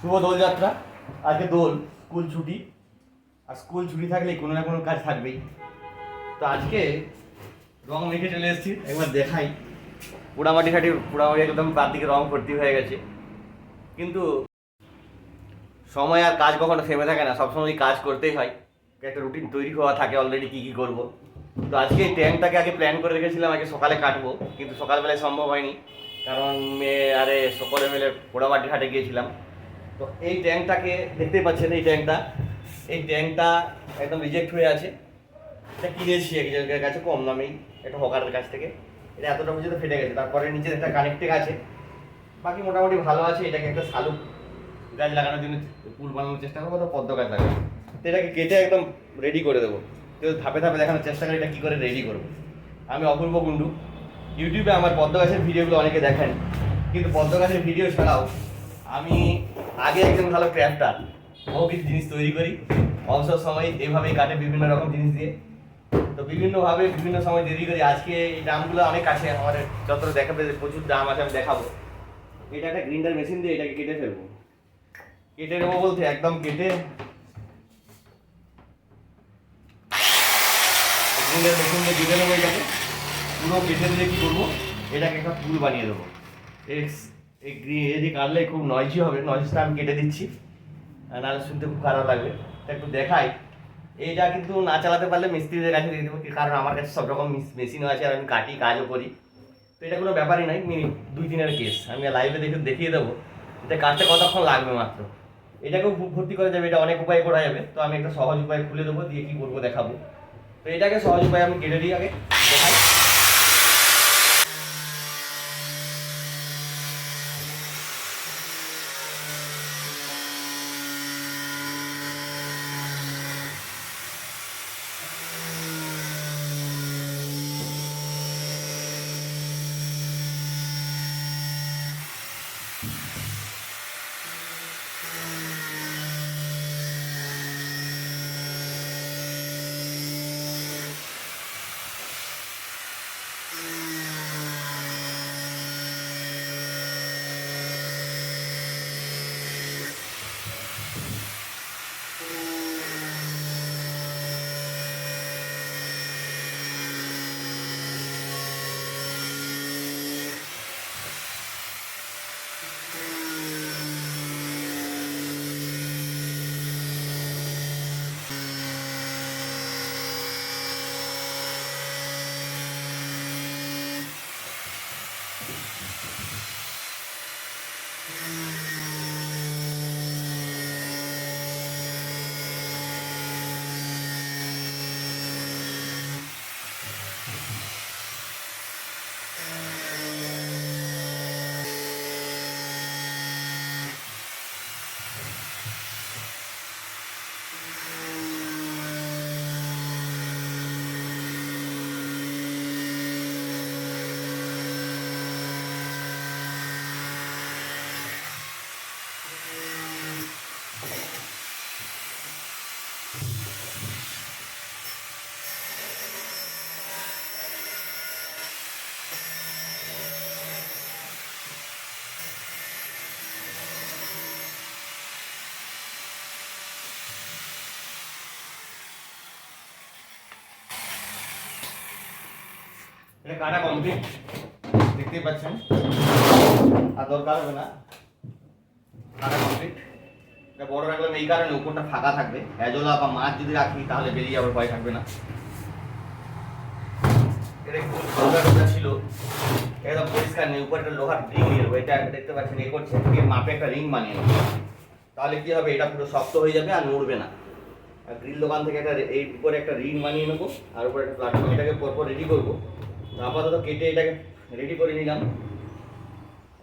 শুভ দোলযাত্রা, আজকে দোল, স্কুল ছুটি, আর স্কুল ছুটি থাকলে কোনো না কোনো কাজ থাকবেই। তো আজকে রং মেখে চলে এসেছি, একবার দেখাই। পোড়ামাটি খাটি পোড়ামাটি একদম তার দিকে রং ভর্তি হয়ে গেছে। কিন্তু সময় আর কাজ কখনো থেমে থাকে না সবসময় কাজ করতেই হয়। একটা রুটিন তৈরি হওয়া থাকে অলরেডি কী কী করব। তো আজকে এই ট্যাঙ্কটাকে আগে প্ল্যান করে রেখেছিলাম, আগে সকালে কাটবো, কিন্তু সকালবেলায় সম্ভব হয়নি। কারণ মেয়ে, আরে সকলে মিলে পোড়ামাটি হাটে গিয়েছিলাম। তো এই ট্যাঙ্কটাকে দেখতেই পাচ্ছেন এই ট্যাঙ্কটা। এই ট্যাঙ্কটা একদম রিজেক্ট হয়ে আছে। এটা কিনেছি একজনের কাছে, কম দামেই, একটা হকারের কাছ থেকে। এটা এতটা পর্যন্ত ফেটে গেছে, তারপরে নিচে একটা কানেক্টেড আছে। বাকি মোটামুটি ভালো আছে, এটাকে একটা শালুক গাছ লাগানোর জন্য পুল বানানোর চেষ্টা করব তো পদ্ম গাছ লাগাবো। তো এটাকে কেটে একদম রেডি করে দেবো। তো ধাপে ধাপে দেখানোর চেষ্টা করি এটা কী করে রেডি করব। আমি অপূর্ব কুণ্ডু। ইউটিউবে আমার পদ্ম গাছের ভিডিওগুলো অনেকে দেখেন। কিন্তু পদ্ম গাছের ভিডিও ছাড়াও আমি আগে একজন ভালো ক্র্যাফটার বহু কিছু জিনিস তৈরি করি, অবসর সময় এইভাবেই কাটে বিভিন্ন রকম জিনিস দিয়ে। তো বিভিন্নভাবে বিভিন্ন সময় তৈরি করি আজকে এই দামগুলো অনেক কাছে আমাদের যত দেখাবে প্রচুর দাম আছে আমি দেখাবো। এটা একটা গ্রিন্ডার মেশিন দিয়ে এটাকে কেটে ফেলব। কেটে নেব বলতে একদম কেটে। গ্রিন্ডার মেশিন দিয়ে কেটে নেব এটাকে। পুরো কেটে দিয়ে কী করব? এটাকে একটা ফুল বানিয়ে দেবো। এক্স এই গ্রি- এদিকে কাটলে খুব নয়েজি হবে নয়েজটা আমি কেটে দিচ্ছি। নাহলে শুনতে খুব খারাপ লাগবে। একটু দেখাই। এইটা কিন্তু না চালাতে পারলে মিস্ত্রিদের কাছে দিয়ে দেবো কারণ আমার কাছে সব রকম মেশিনও আছে আর আমি কাটি কাজও করি। তো এটা কোনো ব্যাপারই নয় মিনিট দুই দিনের কেস আমি লাইভে দেখে দেখিয়ে দেবো। এটা কাটতে কতক্ষণ লাগবে মাত্র? এটাকেও ভর্তি করা যাবে, এটা অনেক উপায় করা যাবে। তো আমি একটা সহজ উপায় খুলে দেবো, দিয়ে কী করব দেখাবো। তো এটাকে সহজ উপায় আমি কেটে দিই আগে, দেখাই। এটা কাটা কমপ্লিট দেখতেই পাচ্ছেন। আর দরকার হবে না। কাটা কমপ্লিট এটা বড় রাখলাম এই কারণে উপরটা ফাঁকা থাকবে। এজলা বা মাছ যদি রাখি, তাহলে বেরিয়ে যাওয়ার ভয় থাকবে না। এটা একটু ছিল। একদম পরিষ্কার নেই, উপরে একটা লোহার রিং নিয়ে নেব। এটা দেখতে পাচ্ছেন, এ করছে মাপে একটা রিং বানিয়ে তাহলে কি হবে, এটা পুরো শক্ত হয়ে যাবে আর নড়বে না। আর গ্রিল দোকান থেকে একটা এই উপরে একটা রিং বানিয়ে নেব, আর উপরে একটা প্ল্যাটফর্ম এটাকে পরপর রেডি করব। আপাতত কেটে এটাকে রেডি করে নিলাম।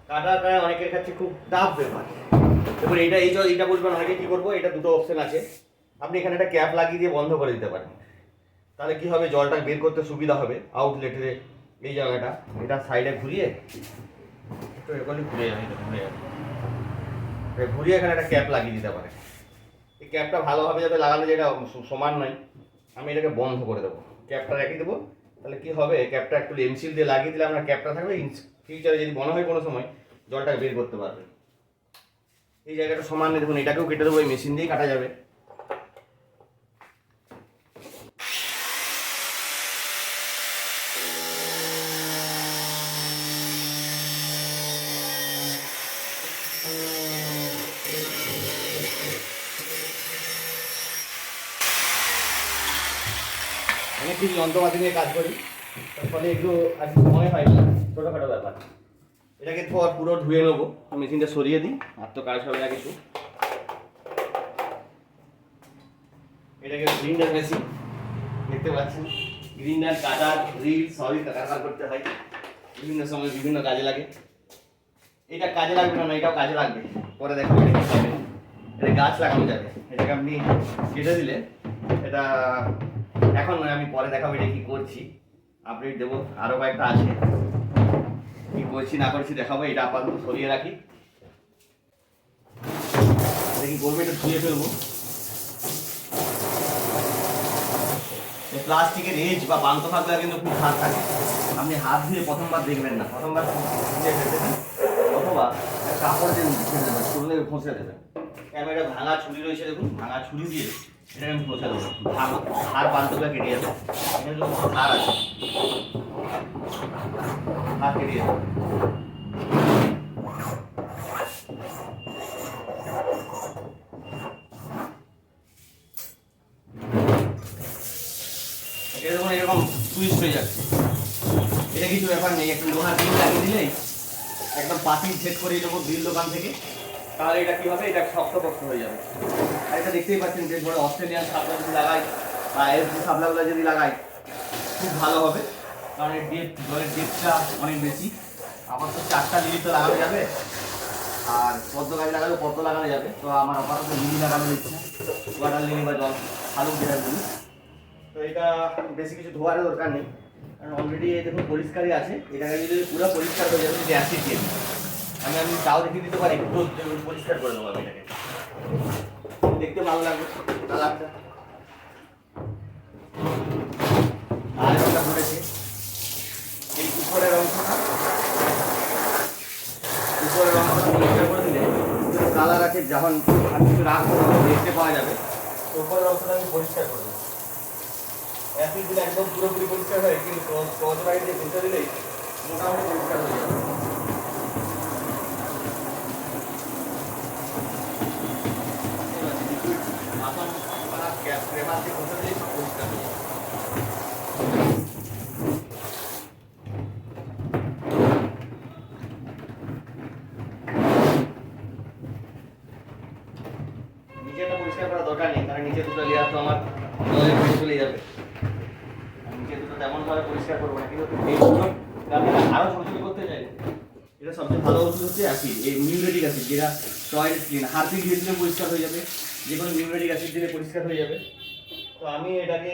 কাটাটা অনেকের কাছে খুব টাফ ব্যাপার। এবার এটা, এই এইটা বলবেন অনেকে কী করব? এটা দুটো অপশন আছে। আপনি এখানে একটা ক্যাপ লাগিয়ে দিয়ে বন্ধ করে দিতে পারেন। তাহলে কি হবে? জলটা বের করতে সুবিধা হবে আউটলেটের এই জায়গাটা। এটা সাইডে ঘুরিয়ে, একটু এ ঘুরে যাবে এটা ঘুরে যাবে। এটা ঘুরিয়ে এখানে একটা ক্যাপ লাগিয়ে দিতে পারে এই ক্যাপটা ভালোভাবে যাতে লাগানো যেটা সমান নয়, আমি এটাকে বন্ধ করে দেবো। ক্যাপটা রেখে দেবো। তাহলে কি হবে? ক্যাপটা একটু এমসিল দিয়ে লাগিয়ে দিলে আমরা ক্যাপটা থাকবে। ফিউচারে যদি মনে হয় কোনো সময়, জলটাকে বের করতে পারবে এই জায়গাটা সমান দেখুন, এটাকেও কেটে দেবো, এই মেশিন দিয়েই কাটা যাবে অনেক কিছু যন্ত্রপাতি নিয়ে কাজ করি। ফলে একটু আজ সময় না, ছোটোখাটো ব্যাপার। এটাকে পর পুরো ধুয়ে নেব মেশিনটা সরিয়ে দিই, আর তো কাজ হবে না কিছু। এটাকে গ্রিন্ডার মেশিন, দেখতে পাচ্ছেন? গ্রিন্ডার, কাটার রিল সবই কাটার করতে হয়। বিভিন্ন সময় বিভিন্ন কাজে লাগে। এটা কাজে লাগবে না এটাও কাজে লাগবে। পরে দেখাবো এটা এটা গাছ লাগানো যাবে। এটাকে আপনি কেটে দিলে এটা এখন আমি পরে দেখাবো এটা কি করছি। আপডেট দেবো। আরও কয়েকটা আছে। কি করছি, না করছি দেখাবো। এটা আপাতত সরিয়ে রাখি। দেখি করব, এটা ধুয়ে ফেলব। প্লাস্টিকের এজ বা বান্ত থাকলে কিন্তু খুব হাত থাকে। আপনি হাত ধুয়ে প্রথমবার দেখবেন না। প্রথমবার দিয়ে ফেলতে দিন। অথবা কাপড় দিয়ে ফেলে দেবেন ছুরি দিয়ে ফসে দেবেন ভাঙা ছুরি রয়েছে, দেখুন, ভাঙা ছুরি দিয়ে এটা আমি ফসে দেবো কেটে হাড় কেটে যাবে। দেখুন, এরকম টুইস্ট হয়ে যাচ্ছে। এটা কিছু ব্যাপার নেই, একটা লোহার গ্রিল লাগিয়ে দিলেই একদম পাতিল সেট করে দেবো গ্রিল দোকান থেকে। তাহলে এটা কি হবে? এটা শক্তপোক্ত হয়ে যাবে। আর এটা দেখতেই পাচ্ছেন যে ধরো অস্ট্রেলিয়ান সাপলা যদি লাগাই বা এসডি সাপলাগুলো যদি লাগাই, খুব ভালো হবে। কারণ এর ডেপ জলের ডেপটা অনেক বেশি। আমার তো চারটা লিলি তো লাগানো যাবে। আর পদ্ম গাছ লাগালে পদ্ম লাগানো যাবে। তো আমার আপাতত লিলি লাগানো ইচ্ছা। ওয়াটার লিলি বা জল, ভালো যেটা বলি তো এটা বেশি কিছু ধোয়ারও দরকার নেই। কারণ অলরেডি দেখুন পরিষ্কারই আছে। এটাকে যদি পুরো পরিষ্কার হয়ে যাবে যদি অ্যাসিড দিয়ে আমি আমি তাও দেখিয়ে দিতে পারি। একটু পরিষ্কার করে দেবো আমি এটাকে। দেখতে ভালো লাগবে। কালারটা আর একটা ঘুরেছে এই উপরের উপরের অংশটা পরিষ্কার করে দিলে কালার আছে যখন আমি কিছু রাখব দেখতে পাওয়া যাবে। উপরের অংশটা আমি পরিষ্কার করে দেবো অ্যাসিড দিলে একদম পুরোপুরি পরিষ্কার হয় কিন্তু বাইট দিয়ে দিলেই মোটামুটি পরিষ্কার হয়ে যাবে মাখন করা গ্যাস ফ্রেমার দিয়ে ঘুষে দিলেই সব পরিষ্কার হয়ে যাবে নিচেটা পরিষ্কার করব কিন্তু করতে চাই। এটা এই যেটা টয়লেট ক্লিন হারপিক দিয়ে দিলে পরিষ্কার হয়ে যাবে যে কোনো মিউরেটিক অ্যাসিড দিলে পরিষ্কার হয়ে যাবে। তো আমি এটাকে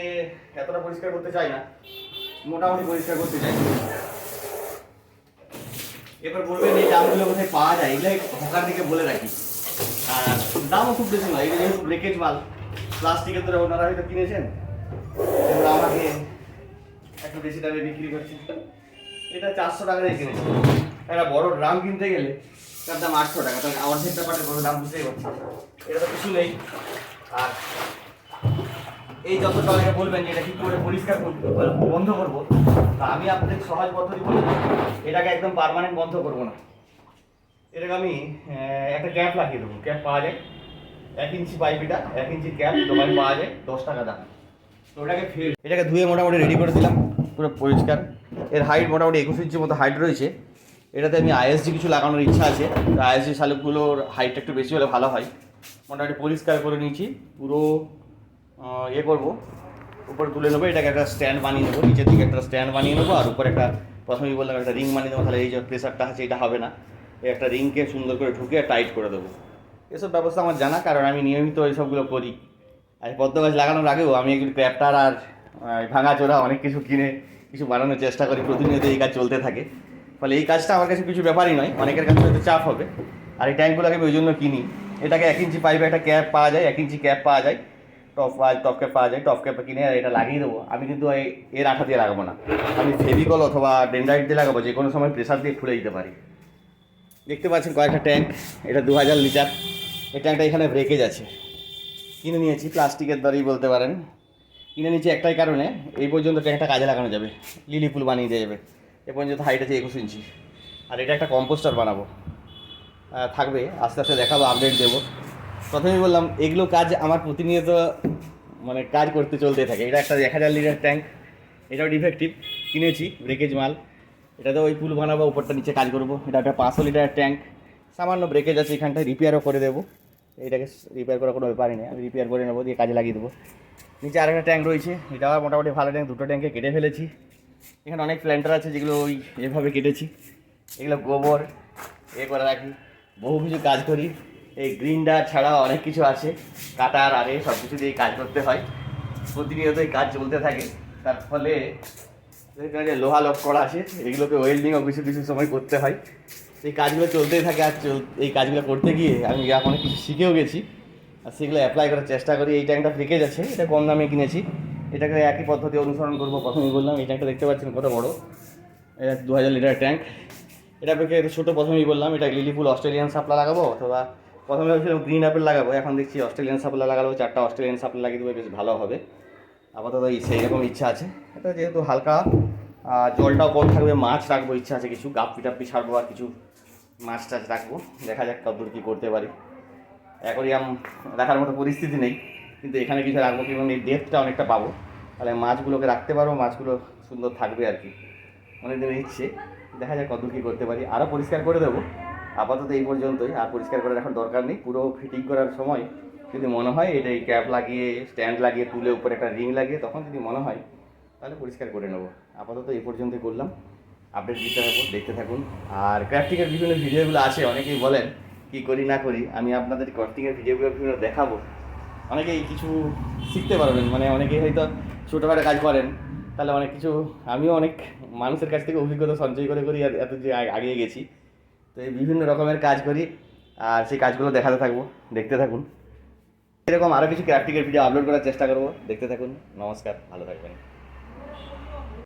এতটা পরিষ্কার করতে চাই না। মোটামুটি পরিষ্কার করতে চাই। এবার বলবেন এই দামগুলো কোথায় পাওয়া যায় এগুলো হকার দিকে বলে রাখি। আর দামও খুব বেশি নয় এটা যেহেতু ব্রেকেজ মাল, প্লাস্টিকের ধরে ওনারা হয়তো কিনেছেন। এবার আমাকে একটু বেশি দামে বিক্রি করছে। এটা চারশো টাকা দিয়ে কিনেছে। একটা বড় ড্রাম কিনতে গেলে তার দাম আটশো টাকা, তাহলে অর্ধেকটা পাটের বড় দাম বুঝতেই পারছি। এটা তো কিছু নেই। আর এই যত টয়লেটে বলবেন এটা কি করে পরিষ্কার করব বন্ধ করব, তা আমি আপনাদের সহজ পদ্ধতি বলে এটাকে একদম পারমানেন্ট বন্ধ করব না। এটাকে আমি একটা ক্যাপ লাগিয়ে দেবো। ক্যাপ পাওয়া যায়, এক ইঞ্চি পাইপ এটা, এক ইঞ্চি ক্যাপ দোকানে পাওয়া যায়, দশ টাকা দাম। তো ওটাকে ফের এটাকে ধুয়ে মোটামুটি রেডি করে দিলাম, পুরো পরিষ্কার। এর হাইট মোটামুটি একুশ ইঞ্চির মতো হাইট রয়েছে। এটাতে আমি আইএসজি কিছু লাগানোর ইচ্ছা আছে। তো আইএসডি শালুকগুলোর হাইটটা একটু বেশি হলে ভালো হয়। মোটামুটি পরিষ্কার করে নিয়েছি, পুরো ইয়ে করব। উপরে তুলে নেব, এটাকে একটা স্ট্যান্ড বানিয়ে নেব, নিচের দিকে একটা স্ট্যান্ড বানিয়ে নেব, আর উপরে একটা প্রথমেই বললাম, একটা রিং বানিয়ে দেবো তাহলে এই যে প্রেসারটা আছে, এটা হবে না। এই একটা রিংকে সুন্দর করে ঢুকে টাইট করে দেবো। এসব ব্যবস্থা আমার জানা, কারণ আমি নিয়মিত এইসবগুলো করি। আর পদ্ম গাছ লাগানোর আগেও আমি একটু ক্র্যাপ্টার আর ভাঙা চোরা অনেক কিছু কিনে, কিছু বানানোর চেষ্টা করি, প্রতিনিয়ত এই কাজ চলতে থাকে। ফলে এই কাজটা আমার কাছে কিছু ব্যাপারই নয়, অনেকের কাছে হয়তো চাপ হবে। আর এই ট্যাঙ্কগুলোকে আমি ওই জন্য কিনি। এটাকে এক ইঞ্চি পাইপে একটা ক্যাপ পাওয়া যায়, এক ইঞ্চি ক্যাপ পাওয়া যায়। টপ টপ ক্যাপ পাওয়া যায়, টপ ক্যাপ কিনে আর এটা লাগিয়ে দেবো। আমি কিন্তু এই এর আঠা দিয়ে লাগাবো না। আমি ফেভিকল অথবা ডেন্ডাইট দিয়ে লাগাবো যে কোনো সময় প্রেশার দিয়ে খুলে দিতে পারি। দেখতে পাচ্ছেন কয়েকটা ট্যাঙ্ক এটা দু হাজার লিটার। এই ট্যাঙ্কটা এখানে ব্রেকেজ আছে। কিনে নিয়েছি, প্লাস্টিকের দরেই বলতে পারেন। কিনে নিয়েছি একটাই কারণে, এই পর্যন্ত ট্যাঙ্কটা কাজে লাগানো যাবে। লিলি ফুল বানিয়ে দেওয়া যাবে। এ পর্যন্ত হাইট আছে একুশ ইঞ্চি আর এটা একটা কম্পোস্টার বানাবো। থাকবে, আস্তে আস্তে দেখাবো আপডেট দেবো। প্রথমেই বললাম, এগুলো কাজ আমার প্রতিনিয়ত মানে কাজ করতে চলতে থাকে। এটা একটা এক হাজার লিটার ট্যাঙ্ক এটাও ডিফেক্টিভ কিনেছি ব্রেকেজ মাল। এটাতে ওই পুল বানাবো, উপরটা নিচে কাজ করব। এটা একটা পাঁচশো লিটার ট্যাঙ্ক সামান্য ব্রেকেজ আছে এখানটায় রিপেয়ারও করে দেবো। এটাকে রিপেয়ার করার কোনো ব্যাপারই নেই, আমি রিপেয়ার করে নেব, দিয়ে কাজে লাগিয়ে দেবো। নিচে আরেকটা ট্যাঙ্ক রয়েছে, এটা আবার মোটামুটি ভালো ট্যাঙ্ক দুটো ট্যাঙ্কে কেটে ফেলেছি। এখানে অনেক প্ল্যান্টার আছে যেগুলো ওই এভাবে কেটেছি। এগুলো গোবর, এ করে রাখি। বহু কিছু কাজ করি। এই গ্রিনডার ছাড়াও অনেক কিছু আছে। কাটার আরে সব কিছু দিয়ে কাজ করতে হয়। প্রতিনিয়ত এই কাজ চলতে থাকে। তার ফলে যে লোহা লক করা আছে, এগুলোকে ওয়েল্ডিংও কিছু কিছু সময় করতে হয়। এই কাজগুলো চলতেই থাকে আর এই কাজগুলো করতে গিয়ে আমি অনেক কিছু শিখেও গেছি। আর সেগুলো অ্যাপ্লাই করার চেষ্টা করি। এই ট্যাঙ্কটা প্যাকেজ আছে এটা কম দামে কিনেছি। এটাকে একই পদ্ধতি অনুসরণ করব, প্রথমেই বললাম, এই ট্যাঙ্কটা দেখতে পাচ্ছেন কত বড়। এটা দু হাজার লিটার ট্যাঙ্ক এটা পেকে ছোটো প্রথমেই বললাম, এটা লিলিফুল অস্ট্রেলিয়ান সাপ্লা লাগাবো অথবা প্রথমে ভেবেছিলাম গ্রিন অ্যাপেল লাগাবো, এখন দেখছি অস্ট্রেলিয়ান সাপ্লা লাগাবো, চারটা অস্ট্রেলিয়ান সাপ্লা লাগিয়ে দেবো, বেশ ভালো হবে। আপাতত সেই রকম ইচ্ছা আছে। এটা যেহেতু হালকা জলটাও কম থাকবে, মাছ রাখব, ইচ্ছা আছে কিছু, গাপ্পি টাপ্পি ছাড়বো আর কিছু মাছ টাছ রাখব। দেখা যাক কতদূর কী করতে পারি। অ্যাকোরিয়াম রাখার মতো পরিস্থিতি নেই, কিন্তু এখানে কিছু রাখব এবং এই ডেপটা অনেকটা পাবো। তাহলে মাছগুলোকে রাখতে পারব, মাছগুলো সুন্দর থাকবে আর কি। অনেক দিনের ইচ্ছে, দেখা যাক কতদূর কী করতে পারি। আরও পরিষ্কার করে দেবো। আপাতত এই পর্যন্তই, আর পরিষ্কার করার এখন দরকার নেই। পুরো ফিটিং করার সময় যদি মনে হয় এটা এই ক্যাপ লাগিয়ে স্ট্যান্ড লাগিয়ে তুলে উপরে একটা রিং লাগিয়ে, তখন যদি মনে হয়, তাহলে পরিষ্কার করে নেব। আপাতত এই পর্যন্তই করলাম। আপডেট দিতে থাকব দেখতে থাকুন। আর ক্রাফটিংয়ের বিভিন্ন ভিডিওগুলো আছে, অনেকেই বলেন, কি করি, না করি, আমি আপনাদের ক্রাফটিংয়ের ভিডিওগুলো বিভিন্ন দেখাবো। অনেকেই কিছু শিখতে পারবেন মানে অনেকেই হয়তো ছোটোখাটো কাজ করেন, তাহলে অনেক কিছু, আমিও অনেক মানুষের কাছ থেকে অভিজ্ঞতা সঞ্চয় করে করি এত যে আগ- গেছি। তো এই বিভিন্ন রকমের কাজ করি, আর সেই কাজগুলো দেখাতে থাকব, দেখতে থাকুন। এরকম আরও কিছু ক্রাফটিংয়ের ভিডিও আপলোড করার চেষ্টা করব, দেখতে থাকুন, নমস্কার, ভালো থাকবেন।